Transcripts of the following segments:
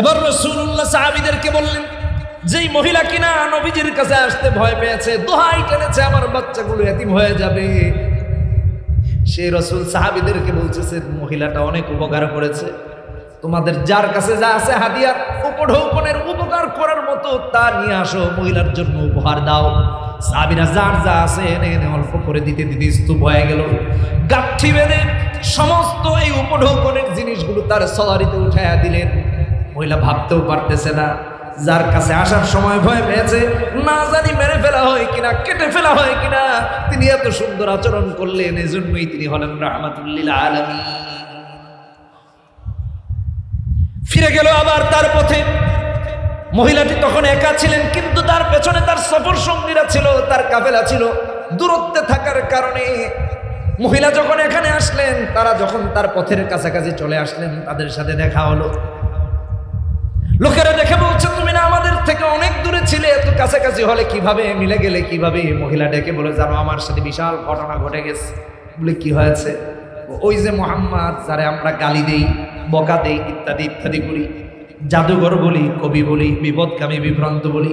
এবার রসুল্লাহ সাহাবিদেরকে বললেন, যেই মহিলা কিনা নবীজির কাছে আসতে ভয় পেয়েছে, দোহাই টেনেছে, আমার বাচ্চাগুলো এতিম হয়ে যাবে। সে রসুল সাহাবিদেরকে বলতেছে মহিলাটা অনেক উপকার করেছে। তোমাদের যার কাছে যা আছে হাদিয়ার উপঢৌকনের উপকার করার মতো তা নিয়ে আসো, মহিলার জন্য উপহার দাও। সাবিরা যার যা আছে এনে এনে, অল্প করে দিতে দিতে স্তূপ হয়ে গেল। গাঠি বেঁধে সমস্ত এই উপঢৌকনের জিনিসগুলো তার সওয়ারিতে উঠাইয়া দিলেন। মহিলা ভাবতেও পারতেছে না। যার কাছে আসার সময় ভয় পেয়েছে, না জানি মেরে ফেলা হয় কিনা, কেটে ফেলা হয় কিনা, তিনি এত সুন্দর আচরণ করলেন, এজন্যই তিনি হলেন রাহমাতুল্লিল আলমী ফিরে গেল আবার তার পথে। মহিলাটি তখন একা ছিলেন, কিন্তু তার পেছনে তার সফর সঙ্গীরা ছিল, তার কাফেলা ছিল। দূরত্বে থাকার কারণে মহিলা যখন এখানে আসলেন, তারা যখন তার পথের কাছাকাছি চলে আসলেন, তাদের সাথে দেখা হলো। লোকেরা দেখে বলছে, তুমি না আমাদের থেকে অনেক দূরে ছিলে, এত কাছাকাছি হলে কীভাবে মিলে গেলে, কীভাবে? মহিলা ডেকে বলে, জানো, আমার সাথে বিশাল ঘটনা ঘটে গেছে। বলে, কি হয়েছে? ওই যে মোহাম্মদ, যারে আমরা গালি দেই, বকা দেই, ইত্যাদি ইত্যাদি করি জাদুঘর বলি, কবি বলি বিপদকামী বিভ্রান্ত বলি,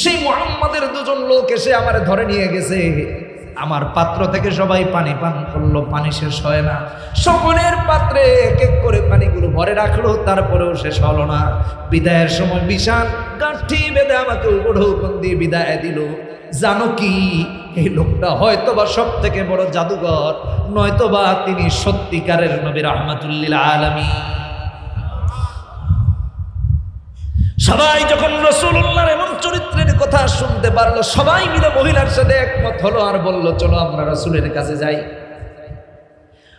সেই মোহাম্মদের দুজন লোক এসে আমার ধরে নিয়ে গেছে। আমার পাত্র থেকে সবাই পানি পান করল, পানি শেষ হয় না। সকলের পাত্রে এক এক করে পানিগুলো ভরে রাখল, তারপরেও শেষ হলো না। বিদায়ের সময় বিশাল গাঁঠি বেঁধে আমাকে উপঢৌকন দিয়ে বিদায় দিল। জানো কি, এই লোকটা হয়তো বা সব থেকে বড় জাদুঘর নয়তো বা তিনি সত্যিকারের নবীর আহমদুল্লিল আলমী সবাই যখন রসুল্লাহর এমন চরিত্রের কথা শুনতে পারল, সবাই মিলে মহিলার সাথে একমত হলো আর বলল, চলো আমরা রাসুলের কাছে যাই।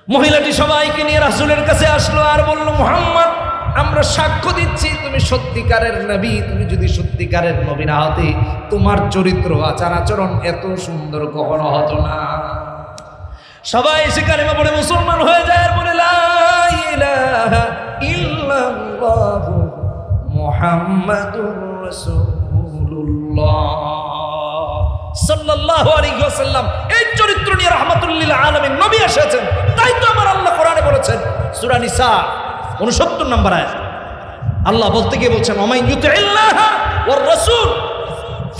মহিলাটি সবাইকে নিয়ে রাসুলের কাছে আসলো আর বলল, মোহাম্মদ, আমরা সাক্ষ্য দিচ্ছি, তুমি সত্যিকারের নবী, তুমি যদি সত্যিকারের নবী না হতে, তোমার চরিত্র, আচার আচরণ এত সুন্দর কখনো হতো না। সবাই এসে কালেমা পড়ে মুসলমান হয়ে যায় আর বলে মুহাম্মাদুর রাসূলুল্লাহ। সাল্লাল্লাহু আলাইহি ওয়াসাল্লাম এই চরিত্র নিয়ে রাহমাতুল্লিল আলামিন নবী এসেছেন। তাই তো আমার আল্লাহ কোরআনে বলেছেন, সূরা নিসা 69 নম্বর আয়াত। আল্লাহ বলতে গিয়ে বলছেন ওমাই ইউতিল্লাহ ওয়ার রাসূল।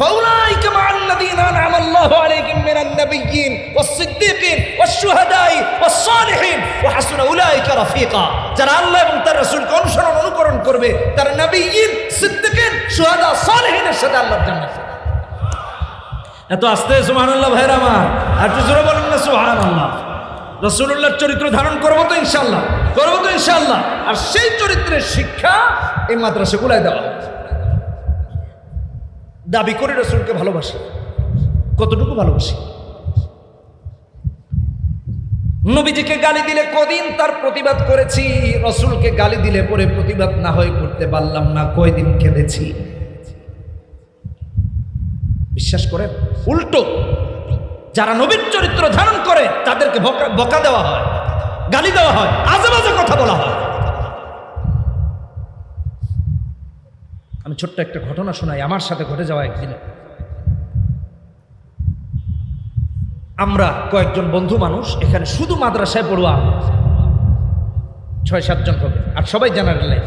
فأولئك مع الذين أنعم الله عليهم من النبيين والصديقين والشهداء والصالحين وحسن أولئك رفيقا যারা আল্লাহ এবং তার রাসূলকে অনুসরণ অনুকরণ করবে তারা নবীয়িন সিদ্দিকিন শুহাদা সালেহিনের সাথে আল্লাহর জান্নাত এত আস্তে সুবহানাল্লাহ ভাইরা আমার আর একটু জোরে বলেন না সুবহানাল্লাহ রসুল্লাহর চরিত্র ধারণ করবো তো ইনশাল্লাহ করবো তো ইনশাল্লাহ আর সেই চরিত্রের শিক্ষা এই মাদ্রাসাগুলায় দেওয়া হয় দাবি করে রসুলকে ভালোবাসি। কতটুকু ভালোবাসি? নবীজিকে গালি দিলে কদিন তার প্রতিবাদ করেছি, রসুলকে গালি দিলে পরে প্রতিবাদ না হয়ে করতে পারলাম না, কয়দিন কেঁদেছি বিশ্বাস করেন? উল্টো, যারা নবীর চরিত্র ধারণ করে, তাদেরকে বকা দেওয়া হয়, গালি দেওয়া হয় আজে বাজে কথা বলা হয়। আমি ছোট্ট একটা ঘটনা শোনাই, আমার সাথে ঘটে যাওয়া একদিনে। আমরা কয়েকজন বন্ধু মানুষ, এখানে শুধু মাদ্রাসায় পড়ুয়া ছয় সাতজন হবে, আর সবাই জেনারেল লাইফ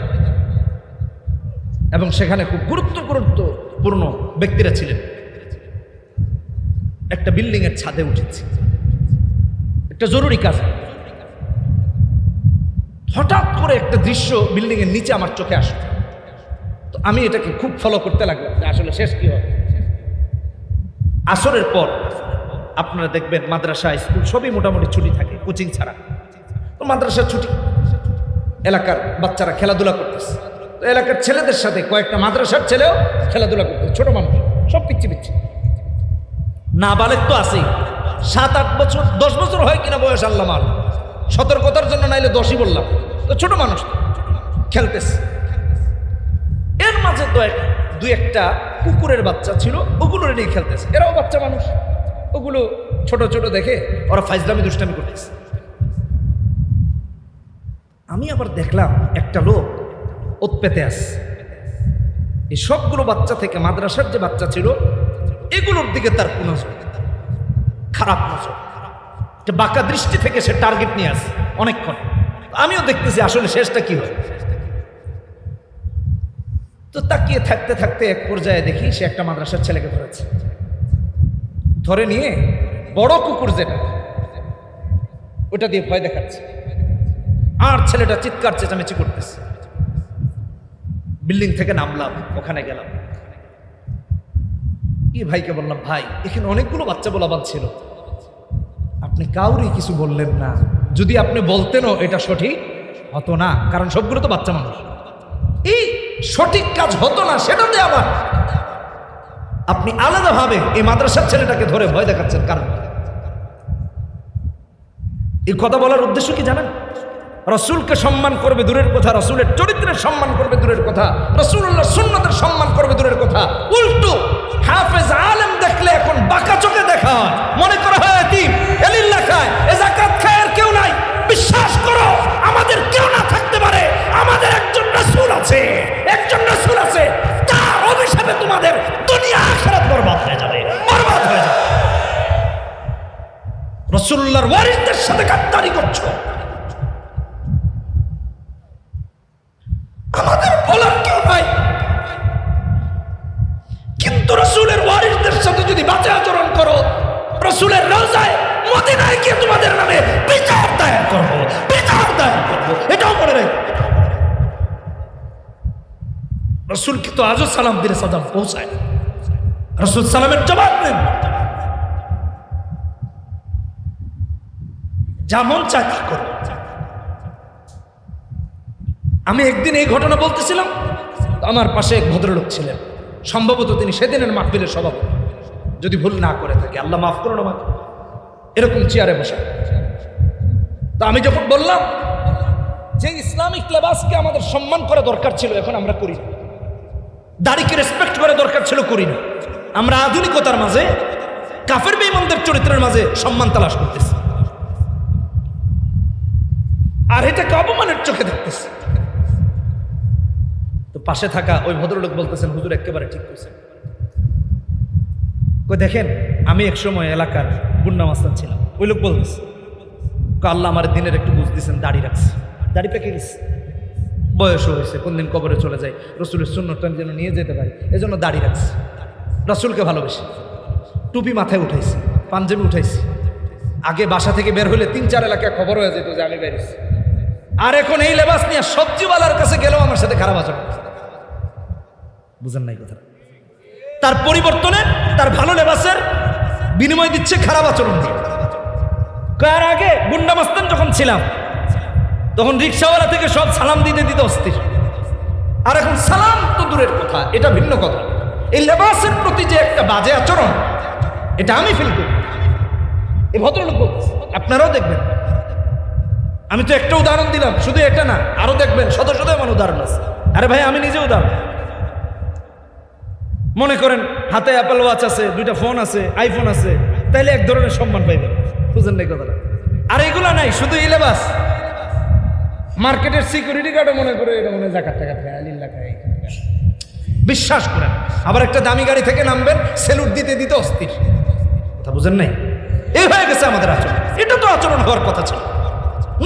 এবং সেখানে খুব গুরুত্ব গুরুত্বপূর্ণ ব্যক্তিরা ছিলেন। একটা বিল্ডিং এর ছাদে উঠেছি। একটা জরুরি কাজ। হঠাৎ করে একটা দৃশ্য বিল্ডিং এর নিচে আমার চোখে আসলো। তো আমি এটাকে খুব ফলো করতে লাগলাম যে আসলে শেষ কি হবে? আসরের পর আপনারা দেখবেন মাদ্রাসা, স্কুল সবই মোটামুটি ছুটি থাকে, কোচিং ছাড়া। তো মাদ্রাসার ছুটি। এলাকার বাচ্চারা খেলাধুলা করতেছে। তো এলাকার ছেলেদের সাথে কয়েকটা মাদ্রাসার ছেলেও খেলাধুলা করতেছে, ছোট মানুষ, সব পিচ্ছি পিচ্ছি না বালেক তো আছেই। সাত, আট বছর, দশ বছর হয় কিনা বয়স আল্লাহ সতর্কতার জন্য নাইলে দশই বললাম। তো ছোট মানুষ খেলতেছে। এক দুই একটা কুকুরের বাচ্চা ছিল, ওগুলো নিয়ে খেলতেছে। এরাও বাচ্চা মানুষ। ওগুলো ছোট ছোট দেখে ওরা ফাইজলামি, দুষ্টামি করতেছে। আমি আবার দেখলাম একটা লোক ওত পেতে আস এই সবগুলো বাচ্চা থেকে মাদ্রাসার যে বাচ্চা ছিল, এগুলোর দিকে তার কোন খারাপ নজর। যে বাঁকা দৃষ্টি থেকে সে টার্গেট নিয়ে আসে অনেকক্ষণ। আমিও দেখতেছি আসলে শেষটা কি হয়। তো তাকিয়ে থাকতে থাকতে এক পর্যায়ে দেখি সে একটা মাদ্রাসার ছেলেকে ধরেছে। ধরে নিয়ে বড় কুকুর যেটা, ওটা দিয়ে ভয় দেখাচ্ছে। আর ছেলেটা চিৎকার চেঁচামেচি করতেছে। বিল্ডিং থেকে নামলাম, ওখানে গেলাম। ই ভাইকে বললাম, ভাই, এখানে অনেকগুলো বাচ্চা বলাবাদ ছিল। আপনি কাউরি কিছু বললেন না। যদি আপনি বলতেনও এটা সঠিক হতো না, কারণ সবগুলো তো বাচ্চা মানুষ। এই সঠিক কাজ হতো না, সেটাতে আবার আপনি আলাদাভাবে এই মাদ্রাসার ছেলেটাকে ধরে ভয় দেখাচ্ছেন, কারণ এই কথা বলার উদ্দেশ্য কি জানেন? রসুলকে সম্মান করবে দূরের কথা, রসুলের চরিত্রের সম্মান করবে দূরের কথা রসুল্লাহ সুন্নতের সম্মান করবে দূরের কথা। উল্টো, হাফেজ আলেম দেখলে এখন বাঁকা চোখে দেখা হয়। মনে করা হয় এলিল্লা খায় রসুল সালামের জবাব নেন যা মন চায় তা করো। আমি একদিন এই ঘটনা বলতেছিলাম আমার পাশে এক ভদ্রলোক ছিলেন। সম্ভবত তিনি সেদিনের মাহফিলের সভাপতি। যদি ভুল না করে থাকে, আল্লাহ মাফ করুন আমাকে। এরকম চেয়ারে বসে। তো আমি যখন বললাম, যে ইসলামিক লেবাসকে আমাদের সম্মান করা দরকার ছিল, এখন আমরা করি না। দাড়িকে রেসপেক্ট করা দরকার ছিল, করি না। আমরা আধুনিকতার মাঝে, কাফের বেইমানদের চরিত্রের মাঝে সম্মান তালাশ করতেছি। আর এটাকে অপমানের চোখে দেখতেছি। তো পাশে থাকা ওই ভদ্রলোক বলতেছেন, হুজুর, একেবারে ঠিক করছেন। দেখেন, আমি এক সময় এলাকার গুন্ডা মাস্তান ছিলাম। ওই লোক বলতেছে আল্লাহ আমার দিনের একটু বুঝ দিয়েছেন দাড়ি রাখছে। দাড়ি পেকে গেছে। বয়সও হয়েছে কোন দিন কবরে চলে যায় রসুলের শূন্যটা যেন নিয়ে যেতে পারি, এজন্য দাড়ি রাখছে। রসুলকে ভালোবেসে। টুপি মাথায় উঠাইছে, পাঞ্জাবি উঠাইছে। আগে বাসা থেকে বের হলে তিন, চার এলাকায় খবর হয়ে যেত যে আমি বেরিয়েছি আর এখন এই লেবাস নিয়ে সবজিওয়ালার কাছে গেলেও আমার সাথে খারাপ আচরণ। বুঝেন নাই কথা তার পরিবর্তনে, তার ভালো লেবাসের বিনিময় দিচ্ছে খারাপ আচরণ দিয়ে। কার আগে গুন্ডা মাস্তান যখন ছিলাম, তখন রিক্সাওয়ালা থেকে সব সালাম দিতে দিতে অস্থির। আর এখন সালাম তো দূরের কথা, এটা ভিন্ন কথা। এই লেবাসের প্রতি যে একটা বাজে আচরণ, এটা আমি ফিল করি। এই ভদ্রলোক আপনারাও দেখবেন। আমি তো একটা উদাহরণ দিলাম, শুধু এটা না, আরও দেখবেন, শত শত এমন উদাহরণ আছে। আরে ভাই, আমি নিজে উদাহরণ। মনে করেন, হাতে অ্যাপেল ওয়াচ আছে, দুইটা ফোন আছে আইফোন আছে, তাইলে এক ধরনের সম্মান পাইবেন। বুঝেন নাই কথাটা? আর এগুলা নাই, শুধু এই লেবাস। মার্কেটের সিকিউরিটি গার্ডও মনে করে এটা মনে জাকাত টাকা খায়। বিশ্বাস করেন আবার একটা দামি গাড়ি থেকে নামবেন, সেলুট দিতে দিতে অস্থির। কথা বুঝেন নাই? এই হয়ে গেছে আমাদের আচরণ। এটা তো আচরণ হওয়ার কথা ছিল।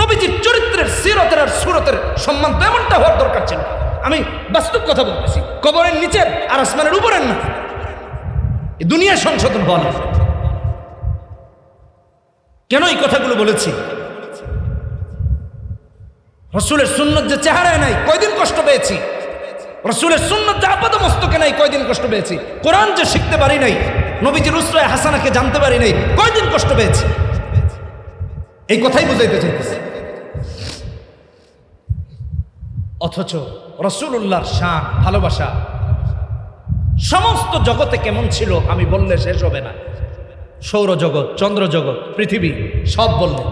নবীজির চরিত্রের, সিরতের আর সুরতের সম্মান তো এমনটা হওয়ার দরকার ছিল। আমি বাস্তব কথা বলতেছি। কবরের নিচের আর আসমানের উপরের না। এই দুনিয়ার সংশোধন হওয়া লাগবে। কেন এই কথাগুলো বলেছি? রসুলের সুন্নত যে চেহারায় নাই, কয়দিন কষ্ট পেয়েছি? রসুলের সুন্নত আপাত মস্তকে নাই, কয়দিন কষ্ট পেয়েছি? কোরআন যে শিখতে পারি নাই, নবীজির উসরায় হাসানাকে জানতে পারি নাই, কয়দিন কষ্ট পেয়েছি? এই কথাই বুঝাইতে চাইতেছি। অথচ রসুল্লাহর শান, ভালোবাসা, সমস্ত জগতে কেমন ছিল, আমি বললে শেষ হবে না। সৌরজগৎ, চন্দ্রজগৎ, পৃথিবী, সব বললে।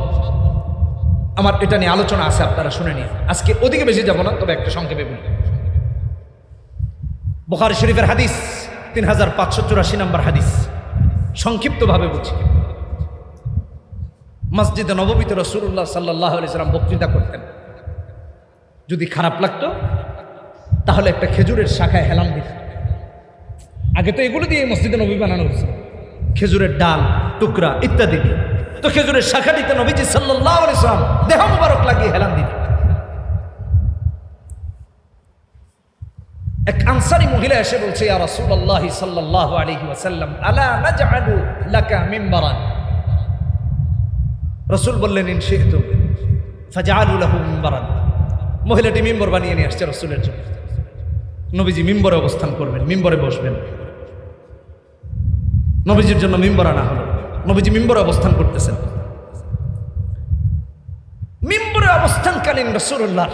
আমার এটা নিয়ে আলোচনা আছে, আপনারা শুনে নিন। আজকে ওদিকে বেশি যাব না, তবে একটা সংক্ষেপে বলি। বুখারি শরীফের হাদিস তিন হাজার পাঁচশো চুরাশি নম্বর হাদিস। সংক্ষিপ্তভাবে বুঝি মসজিদে নবমীতে রসুল্লাহ সাল্লাহ সাল্লাম বক্তৃতা করতেন। যদি খারাপ লাগতো, তাহলে একটা খেজুরের শাখায় হেলাম দিত আগে তো এগুলো দিয়ে মসজিদে নবী বানানো হয়েছিল খেজুরের ডাল, টুকরা ইত্যাদি দিয়ে। তো খেজুরের শাখা দিতে নবীজি সাল্লাহ সাল্লাম দেহ মুবারক লাগিয়ে হেলান দিত এক আনসারি মহিলা এসে বলছে, ইয়া রাসূলুল্লাহ সাল্লাল্লাহু আলাইহি ওয়াসাল্লাম, আলা নাজআলু লাকা মিম্বারান? রাসূল বললেন, ইন শি'তুম ফাজআলু লাহু মিম্বারান। মহিলাটি মিম্বর বানিয়ে নিয়ে আসছে রাসূলের জন্য। নবীজি মিম্বরে অবস্থান করবেন, মিম্বরে বসবেন। নবীজির জন্য মিম্বর আনা হলো। নবীজি মিম্বরে অবস্থান করতেছেন। মিম্বরে অবস্থানকালীন রসুল্লাহ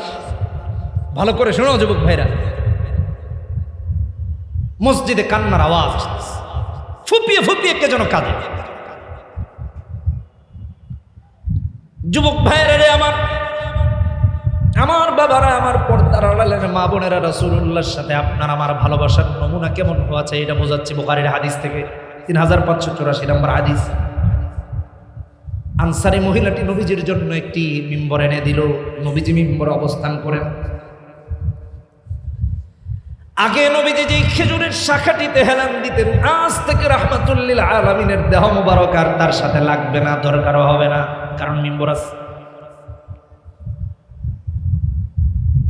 ভালো করে শোনো যুবক ভাইরা। মসজিদে কান্নার আওয়াজ আসতেছে। ফুপিয়ে ফুপিয়ে কে যেন কাঁদে। যুবক ভাইরা রে আমার আমার বাবারা, আমার পর্দার আড়ালের মা বোনেরা রসুল্লাহর সাথে আপনার আমার ভালোবাসার নমুনা কেমন হওয়া চাই এটা বোঝাচ্ছি বোকারের হাদিস থেকে। তিন হাজার পাঁচশো চুরাশি নম্বর হাদিস। আনসারি মহিলাটি নবীজির জন্য একটি মিম্বর এনে দিল। নবীজি মিম্বরে অবস্থান করেন। আগে নবীজি যে খেজুরের শাখাটিতে হেলান দিতেন, আজ থেকে রাহমাতুল্লিল আলমিনের দেহ মুবারক আর তার সাথে লাগবে না, দরকারও হবে না। কারণ মিম্বর আছে।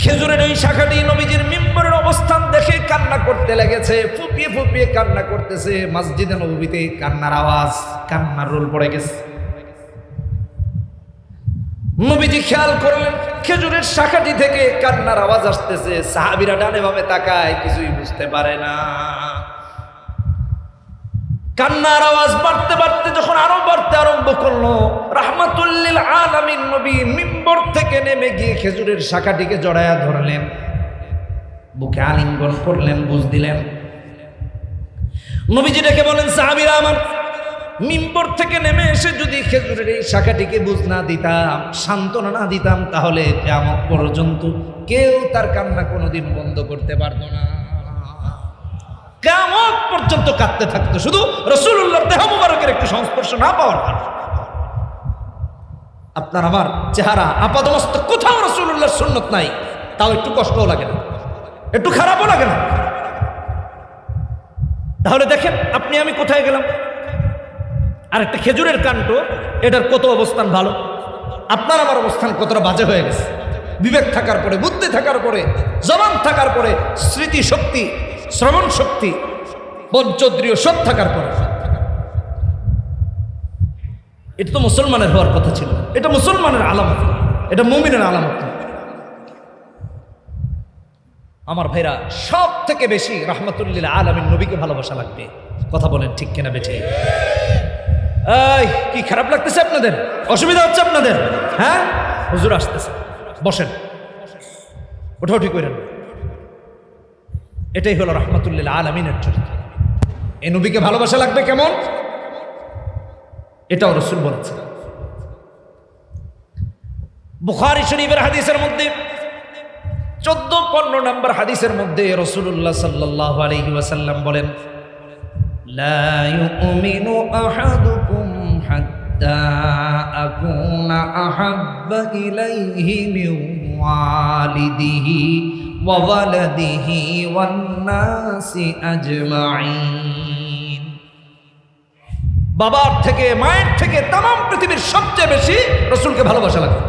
খেজুরের এই শাখাটি নবীজির মিম্বরের অবস্থান দেখে কান্না করতে লেগেছে, ফুপিয়ে ফুপিয়ে কান্না করতেছে, মসজিদে নবীতে কান্নার আওয়াজ, কান্নার রোল পড়ে গেছে। নবীজি খেয়াল করলেন খেজুরের শাখাটি থেকে কান্নার আওয়াজ আসতেছে। সাহাবিরা ডানে ভাবে তাকায়, কিছুই বুঝতে পারে না। কান্নার আওয়াজ বাড়তে বাড়তে যখন আরও বাড়তে আরম্ভ করল, রাহমাতুল্লিল আলামিন নবী মিম্বর থেকে নেমে গিয়ে খেজুরের শাখাটিকে জড়ায়া ধরলেন। বুকে আলিঙ্গন করলেন, বুঝ দিলেন। নবীজি ডেকে বলেন, সাহাবিরা আমার মিম্বর থেকে নেমে এসে যদি খেজুরের এই শাখাটিকে বুঝ না দিতাম, সান্ত্বনা না দিতাম, তাহলে কেমন পর্যন্ত কেউ তার কান্না কোনোদিন বন্ধ করতে পারতো না। কেমন পর্যন্ত কাঁদতে থাকতো, শুধু রসুল্লাহর দেহ মুবারকের একটু সংস্পর্শ না পাওয়ার কারণে। আপনার আমার চেহারা আপাদমস্ত কোথাও রসুল্লাহর সুন্নত নাই, তাও একটু কষ্টও লাগে না, একটু খারাপও লাগে না। তাহলে দেখেন, আপনি আমি কোথায় গেলাম? আর একটা খেজুরের কাণ্ড, এটার কত অবস্থান ভালো? আপনার আমার অবস্থান কতটা বাজে হয়ে গেছে? বিবেক থাকার পরে, বুদ্ধি থাকার পরে, জবান থাকার পরে, স্মৃতি শক্তি, শ্রবণ শক্তি, পঞ্চদ্রিয় সব থাকার পরে। এটা তো মুসলমানের হওয়ার কথা ছিল। এটা মুসলমানের আলামত। এটা মুমিনের আলামত। আমার ভাইরা সব থেকে বেশি রহমতুল্লিল আলমিন নবীকে ভালোবাসা লাগবে। কথা বলেন ঠিক কেনা বেঠে? এই কি খারাপ লাগতেছে আপনাদের অসুবিধা হচ্ছে আপনাদের হ্যাঁ হুজুর আসতেছে বসেন ওঠা উঠি করেন এটাই হলো রহমতুল্লিল আলমিনের চরিত্র এই নবীকে ভালোবাসা লাগবে কেমন এটাও রসুল বলেছে বুখারি শরীফের হাদিসের মধ্যে চোদ্দ পনেরো নম্বর হাদিসের মধ্যে রসুল্লাহ সাল্লাহ আলহি ওয়াসাল্লাম বলেন لا يؤمن أحدكم حتى أكون أحب إليه من والده وولده والناس أجمعين বাবার থেকে মায়ের থেকে তাম পৃথিবীর সবচেয়ে বেশি রসুলকে ভালোবাসা লাগে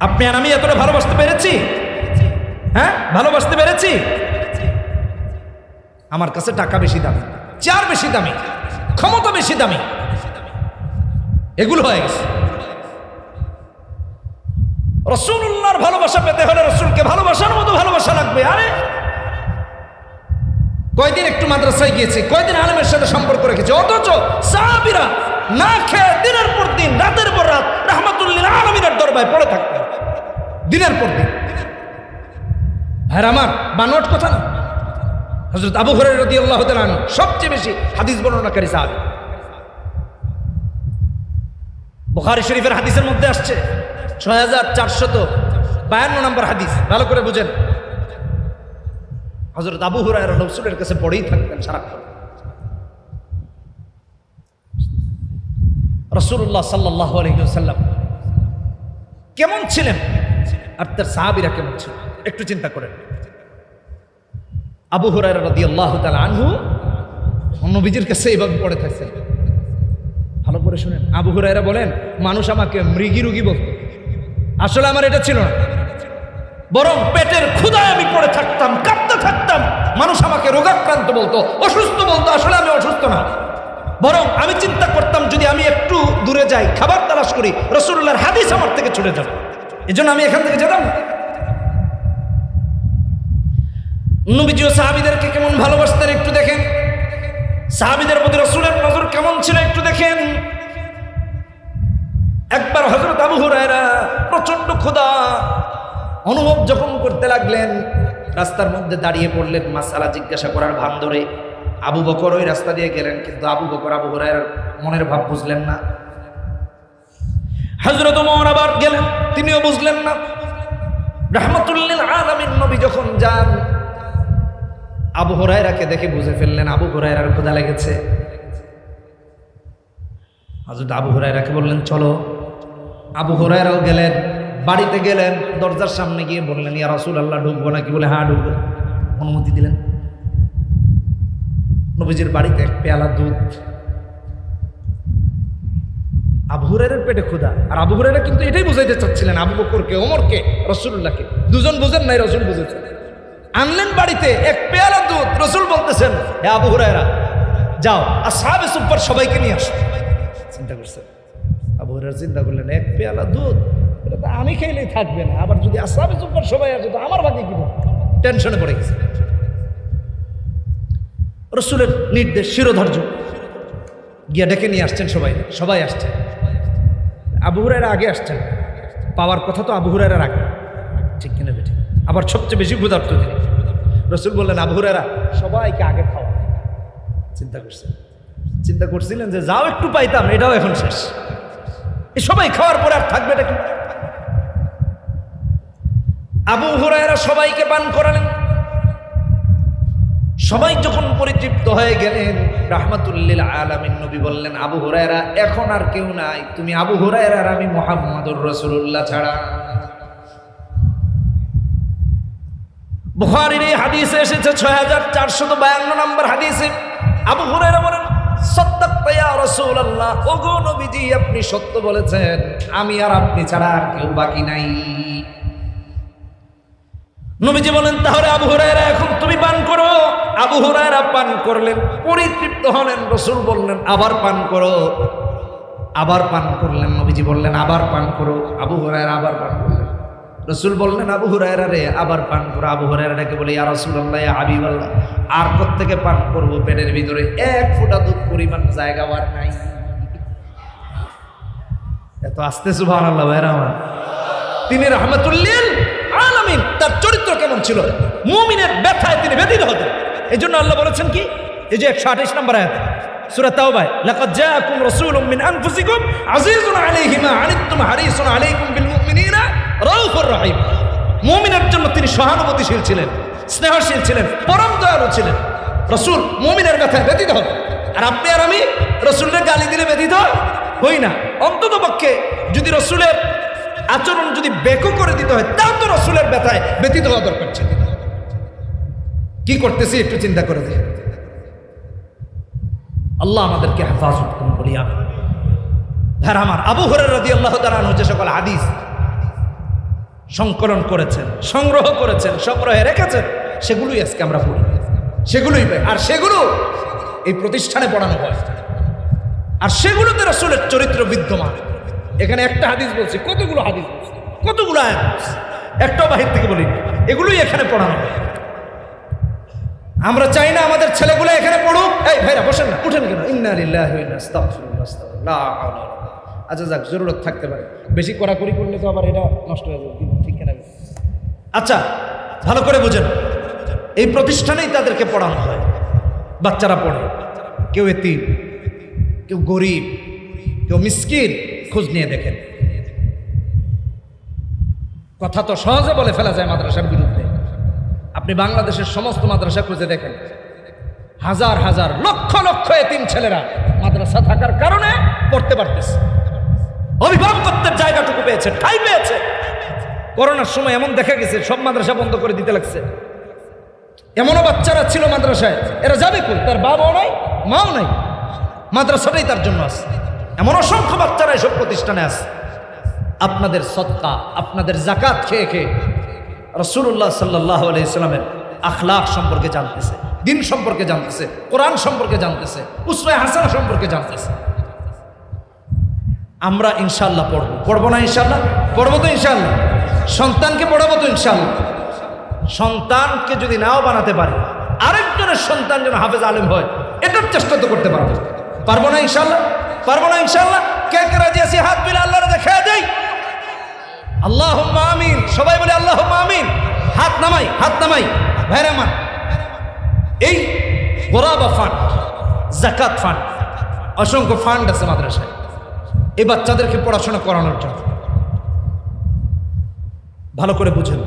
আপনি আর আমি এতটা ভালোবাসতে পেরেছি হ্যাঁ ভালোবাসতে পেরেছি আমার কাছে টাকা বেশি দামি চার বেশি দামি ক্ষমতা বেশি দামি এগুলো হয়ে। গেছে রসুল্লাহর ভালোবাসা পেতে হলে রসুলকে ভালোবাসার মতো ভালোবাসা লাগবে। আরে! কয়দিন একটু মাদ্রাসায় গিয়েছে, কয়দিন আলমের সাথে সম্পর্ক রেখেছে, অথচ সাহাবিরা না খেয়ে দিনের পর দিন, রাতের পর রাত রহমতুল্লিল আলমিনের দরবায় পড়ে থাকতেন। দিনের পর দিন। ভাইর আমার, বানোয়াট কথা না? হজরত আবু হরের রদি আল্লাহ সবচেয়ে বেশি হাদিস বর্ণনাকারী সাহাবি। বুখারি শরীফের হাদিসের মধ্যে আসছে। ছয় হাজার চারশত বায়ান্ন নম্বর হাদিস। ভালো করে বুঝেন। হজরত আবু হুরায়রা রসুলের কাছে পড়েই থাকতেন সারাক্ষণ। রসুল্লাহ সাল্লাহ আলহিসাল্লাম কেমন ছিলেন? আর তার সাহাবিরা কেমন ছিল? একটু চিন্তা করেন। আবু হুরায়রা রদি আল্লাহ তালা আনহু নবীজির কাছে এইভাবে পড়ে থাকছেন ভালো করে শুনেন। আবু হুরায়রা বলেন, মানুষ আমাকে মৃগী রুগী বলত। আসলে আমার এটা ছিল না। বরং পেটের ক্ষুদায় আমি পড়ে থাকতাম, কাঁপতে থাকতাম। আক্রান্ত বলতো, অসুস্থ বলতো। আসলে আমি অসুস্থ না। বরং আমি চিন্তা করতাম, যদি আমি একটু দূরে যাই, খাবার তালাশ করি রসুল্লাহর হাদিস আমার থেকে ছুটে যাবে। এই জন্য আমি এখান থেকে যেতাম না। নবীজি ও সাহাবিদেরকে কেমন ভালোবাসতেন একটু দেখেন। সাহাবিদের প্রতি রসুলের নজর কেমন ছিল একটু দেখেন। একবার হজরত আবু হুরায়রা প্রচণ্ড ক্ষুধা অনুভব যখন করতে লাগলেন, রাস্তার মধ্যে দাঁড়িয়ে পড়লেন মাসালা জিজ্ঞাসা করার ভান ধরে। আবু বকর ওই রাস্তা দিয়ে গেলেন, কিন্তু আবু বকর, আবু হুরায়রার মনের ভাব বুঝলেন না। হজরত মোহন আবার গেলেন, তিনিও বুঝলেন না। রহমতুল্লিল আলমিন নবী যখন যান আবু হরাইরাকে দেখে বুঝে ফেললেন আবু হরাইরার ক্ষুধা লেগেছে। হজরত আবু হরাইরাকে বললেন, চলো। আবু হরাইরাও গেলেন, বাড়িতে গেলেন, দরজার সামনে গিয়ে বললেন, ইয়া রাসুল আল্লাহ ঢুকবো নাকি বলে হ্যাঁ ঢুকবো। অনুমতি দিলেন। নবীজির বাড়িতে এক পেয়ালা দুধ। আবু হুরাইরের পেটে ক্ষুধা। আর আবু হুরাইরা কিন্তু এটাই বুঝাইতে চাচ্ছিলেন, আবু বকরকে, ওমরকে রসুল্লাহকে দুজন বুঝেন নাই, রসুল বুঝেছেন আনলেন বাড়িতে, এক পেয়ালা দুধ। রসুল বলতেছেন, হে আবু হুরায়রা, যাও আর সাহাবে সুপার সবাইকে নিয়ে আসো। চিন্তা করছেন আবু হুরায়রা চিন্তা করলেন, এক পেয়ালা দুধ? এটা তো আমি খেলেই থাকবে না। আবার যদি আসাবে সুপার সবাই আসে, তো আমার ভাগে কি টেনশনে পড়ে গেছে। রসুলের নির্দেশ, শিরোধার্য। গিয়া ডেকে নিয়ে আসছেন সবাই সবাই আসছেন আবু হুরায়রা আগে আসছেন। পাওয়ার কথা তো আবু হুরায়রার আগে। ঠিক কিনা বেঠিক? আবার সবচেয়ে বেশি ক্ষুধার্ত তিনি। রসুল বললেন, আবু সবাইকে আগে খাওয়া চিন্তা করছেন। চিন্তা করছিলেন যে, যাও একটু পাইতাম, এটাও এখন শেষ। এই সবাই খাওয়ার পরে আর থাকবে এটা কি? আবু হুরায়রা সবাইকে পান করালেন। সবাই যখন পরিতৃপ্ত হয়ে গেলেন, রাহমাতুল্লিল আলামিন নবী বললেন, আবু হুরায়রা, এখন আর কেউ নাই। তুমি আবু হুরায়রা আর আমি মোহাম্মদুর রসুল্লাহ ছাড়া বুখারীর এই হাদিসে এসেছে ছয় হাজার চারশত বায়ান্ন নম্বর হাদিসে। আবু হুরায়রা বলেন আপনি সত্য বলেছেন। আমি আর আপনি ছাড়া আর কেউ বাকি নাই। নবীজি বলেন, তাহলে আবু হুরায়রা, এখন তুমি পান করো। আবু হুরায়রা পান করলেন, পরিতৃপ্ত হলেন, রসুল বললেন, আবার পান করো। আবার পান করলেন, নবীজি বললেন, আবার পান করো। আবু হুরায়রা আবার পান করলেন। রসুল বললেন, আবু হুরায়রা রে, আবার পান করো। আবু হুরায়রাকে বলি, ইয়া রাসূলুল্লাহ, ইয়া হাবিবাল্লাহ, আর প্রত্যেকে পান করব পেটের ভিতরে। এক ফোঁটা দুধ পরিমাণ জায়গা আর নাই। এত আস্তে, সুবহানাল্লাহ ভাইরা আমার। তিনি রহমতুল্লিল আলামিন, তার চরিত্র কেমন ছিল? মুমিনের ব্যথায় তিনি ব্যথিত হতেন। এই জন্য আল্লাহ বলেছেন কি? এই যে একশো আঠাইশ নম্বর আয়াত, সূরা তাওবায়, লাকাদ জাআকুম রাসূলুম মিন আনফুসিকুম আজিজুন আলাইহি মা আনিতুম হারিসুন আলাইকুম বিল রাউফুর রহিম। মুমিনের জন্য তিনি সহানুভূতিশীল ছিলেন, স্নেহশীল ছিলেন, পরম দয়ালু ছিলেন। রসুল মুমিনের ব্যথায় ব্যথিত হবে আর আপনি আর আমি রসুলের গালি দিলে ব্যথিত হই না। অন্তত পক্ষে যদি রসুলের আচরণ যদি বেকো করে দিতে হয়, তাও তো রসুলের ব্যথায় ব্যতীত হওয়া দরকার ছিল। কি করতেছি একটু চিন্তা করে দিই আল্লাহ আমাদেরকে হেফাজত করুন, বলি আমি ভার আমার আবু হরের রাদি আল্লাহ তালান যে সকল হাদিস সংকলন করেছেন, সংগ্রহ করেছেন, সংগ্রহে রেখেছেন, সেগুলোই আজকে আমরা পড়ি। সেগুলোই পাই আর সেগুলো এই প্রতিষ্ঠানে পড়ানো হয়। আর সেগুলোতে রসুলের চরিত্র বিদ্যমান। এখানে একটা হাদিস বলছি, কতগুলো হাদিস কতগুলো আয়াত একটাও বাহির থেকে বলি এগুলোই এখানে পড়ানো আমরা চাই না আমাদের ছেলেগুলো এখানে পড়ুক। এই ভাইরা, বসেন না, উঠেন কেন? ইন্না আচ্ছা যাক, জরুরত থাকতে পারে। বেশি কড়াকড়ি করলে তো আবার এটা নষ্ট হয়ে যাবে। ঠিক কেনা? আচ্ছা ভালো করে বুঝেন। এই প্রতিষ্ঠানেই তাদেরকে পড়ানো হয়। বাচ্চারা পড়ে। কেউ এতি কেউ গরিব, কেউ মিসকিন, খোঁজ নিয়ে দেখেন। কথা তো সহজে বলে ফেলা যায় মাদ্রাসার বিরুদ্ধে। আপনি বাংলাদেশের সমস্ত মাদ্রাসা খুঁজে দেখেন। হাজার হাজার, লক্ষ লক্ষ এতিম ছেলেরা মাদ্রাসা থাকার কারণে পড়তে পারতেছে। অভিভাবকত্বের জায়গাটুকু পেয়েছে ঠাই পেয়েছে। করোনার সময় এমন দেখা গেছে, সব মাদ্রাসা বন্ধ করে দিতে লাগছে। এমনও বাচ্চারা ছিল মাদ্রাসায়, এরা যাবে কোন তার বাবাও নাই, মাও নাই। মাদ্রাসাটাই তার জন্য আছে। এমন অসংখ্য বাচ্চারা এসব প্রতিষ্ঠানে আছে। আপনাদের সত্তা আপনাদের জাকাত খেয়ে খেয়ে রসুল্লাহ সাল্লাহ আলাইসালামের আখলাখ সম্পর্কে জানতেছে, দিন সম্পর্কে জানতেছে, কোরআন সম্পর্কে জানতেছে, উসরায় হাসানা সম্পর্কে জানতেছে। আমরা ইনশাল্লাহ পড়ব। পড়ব না ইনশাল্লাহ পড়ব তো ইনশাল্লাহ সন্তানকে পড়াবো তো ইনশাল্লাহ সন্তানকে যদি নাও বানাতে পারে, আরেকজনের সন্তান যেন হাফেজ আলেম হয়, এটার চেষ্টা তো করতে পারব। পারব না ইনশাল্লাহ পারব না ইনশাল্লাহ কে কে রাজি আছি? হাত মিলে আল্লাহর দেখা দেয় আল্লাহ আমিন। সবাই বলে আল্লাহ আমিন। হাত নামাই হাত নামাই। ভাইরা মান এই গোরাবা ফান্ড, জাকাত ফান্ড, অসংখ্য ফান্ড আছে মাদ্রাসায়। এই বাচ্চাদেরকে পড়াশোনা করানোর জন্য। ভালো করে বুঝেন।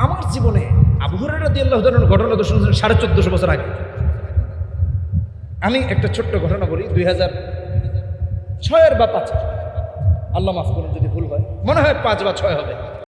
আমার জীবনে আবু হুরায়রা রাদিয়াল্লাহু তাআলার ঘটনা তো শুনছেন সাড়ে চোদ্দশো বছর আগে। আমি একটা ছোট্ট ঘটনা বলি, দুই হাজার ছয়ের বা পাঁচ আল্লাহ মাফ করুন যদি ভুল হয়। মনে হয় পাঁচ বা ছয় হবে।